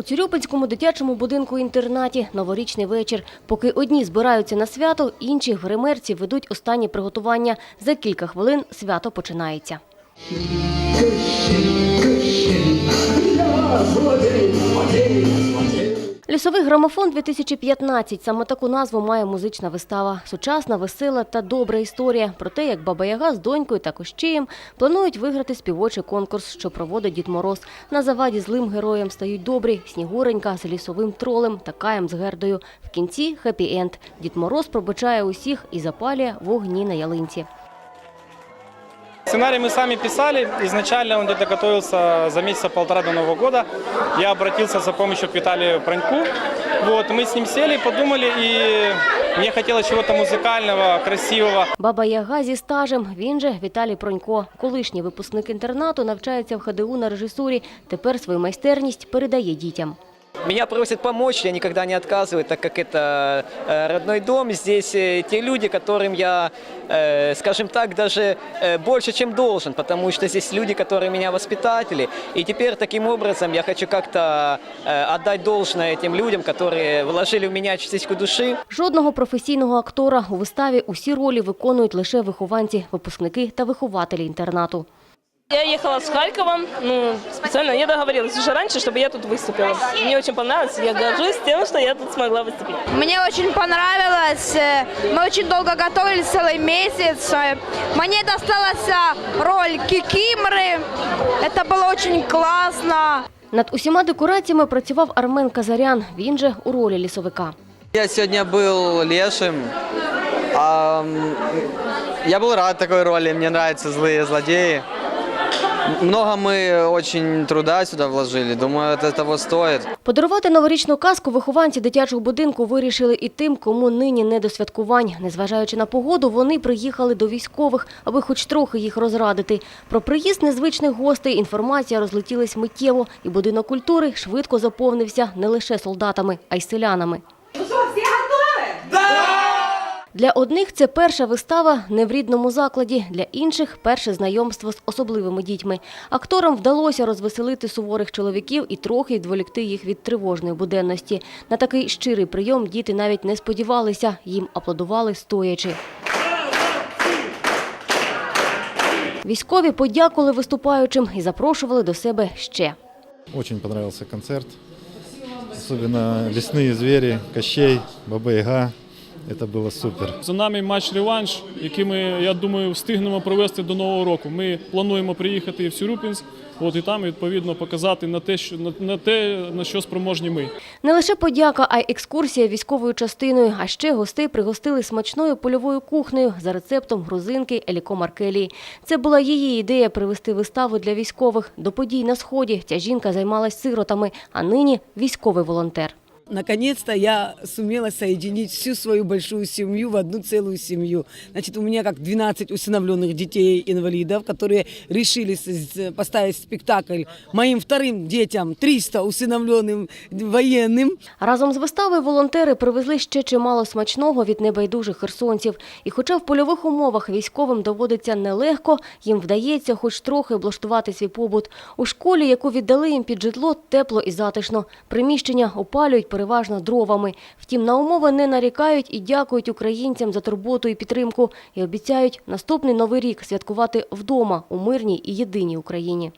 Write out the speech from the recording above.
У Цюрюпинському дитячому будинку-інтернаті новорічний вечір. Поки одні збираються на свято, інші гримерці ведуть останні приготування. За кілька хвилин свято починається. Лісовий грамофон 2015 саме таку назву має музична вистава. Сучасна, весела та добра історія про те, як Баба Яга з донькою та Кощеєм планують виграти співочий конкурс, що проводить Дід Мороз. На заваді злим героям стають добрі Снігуренька з лісовим тролем та Каєм з Гердою. В кінці хеппі-енд. Дід Мороз пробачає усіх і запалює вогні на ялинці. Сценарий мы сами писали. Изначально он где-то готовился за месяца полтора до Нового года. Я обратился за помощью к Виталию Проньку. Вот, мы с ним сели, подумали, и мне хотелось чего-то музыкального, красивого. Баба Яга зі стажем, він же Віталій Пронько. Колишній випускник інтернату навчається в ХДУ на режисурі. Тепер свою майстерність передає дітям. Меня просят помочь, я никогда не отказываю, так как это э, родной дом. Здесь э, те люди, которым я, э, скажем так, даже э, больше, чем должен, потому что здесь люди, которые меня воспитатели. И теперь таким образом я хочу как-то э, отдать должное этим людям, которые вложили в меня частичку души. Жодного професійного актора у виставі усі ролі виконують лише вихованці, випускники та вихователі інтернату. Я ехала с Харькова, ну, специально, я договорилась уже раньше, чтобы я тут выступила. Мне очень понравилось, я горжусь тем, что я тут смогла выступить. Мне очень понравилось. э, Мы очень долго готовились, целый месяц. Э, Мне досталась э, роль Кикимры. Это было очень классно. Над усіма декораціями працював Армен Казарян, він же у ролі лісовика. Я сегодня был лешим. А, м, я был рад такой роли, мне нравятся злые злодеи. Много мы очень труда сюда вложили, думаю, это того стоит. Подарувати новорічну казку вихованці дитячого будинку вирішили і тим, кому нині не до святкувань. Незважаючи на погоду, вони приїхали до військових, аби хоч трохи їх розрадити. Про приїзд незвичних гостей інформація розлетілась миттєво, і будинок культури швидко заповнився не лише солдатами, а й селянами. Для одних це перша вистава не в рідному закладі, для інших перше знайомство з особливими дітьми. Акторам вдалося розвеселити суворих чоловіків і трохи відволікти їх від тривожної буденності. На такий щирий прийом діти навіть не сподівалися, їм аплодували стоячи. Військові подякували виступаючим і запрошували до себе ще. Очень понравился концерт. Особенно лесные звери, Кощей, Баба Это было супер. За нами матч-реванш, який ми, я думаю, встигнемо провести до Нового року. Ми плануємо приїхати в Сюрюпінськ, от і там відповідно показати на те, що на, на те, на що спроможні ми. Не лише подяка, а й екскурсія військовою частиною. А ще гостей пригостили смачною польовою кухнею за рецептом грузинки Еліко Маркелії. Це була її ідея привезти виставу для військових. До подій на сході ця жінка займалась сиротами, а нині військовий волонтер Наконец-то я сумела соединить всю свою большую семью в одну целую семью. Значит, у меня как 12 усыновленных детей-инвалидов, которые решили с- поставить спектакль моим вторым детям, 300 усыновленным военным. Разом з виставою волонтери привезли ще чимало смачного від небайдужих херсонців. І хоча в польових умовах військовим доводиться нелегко, їм вдається хоч трохи облаштувати свій побут. У школі, яку віддали їм під житло, тепло і затишно. Приміщення опалюють переважно дровами. Втім, на умови не нарікають і дякують українцям за турботу і підтримку. І обіцяють наступний новий рік святкувати вдома у мирній і єдиній Україні.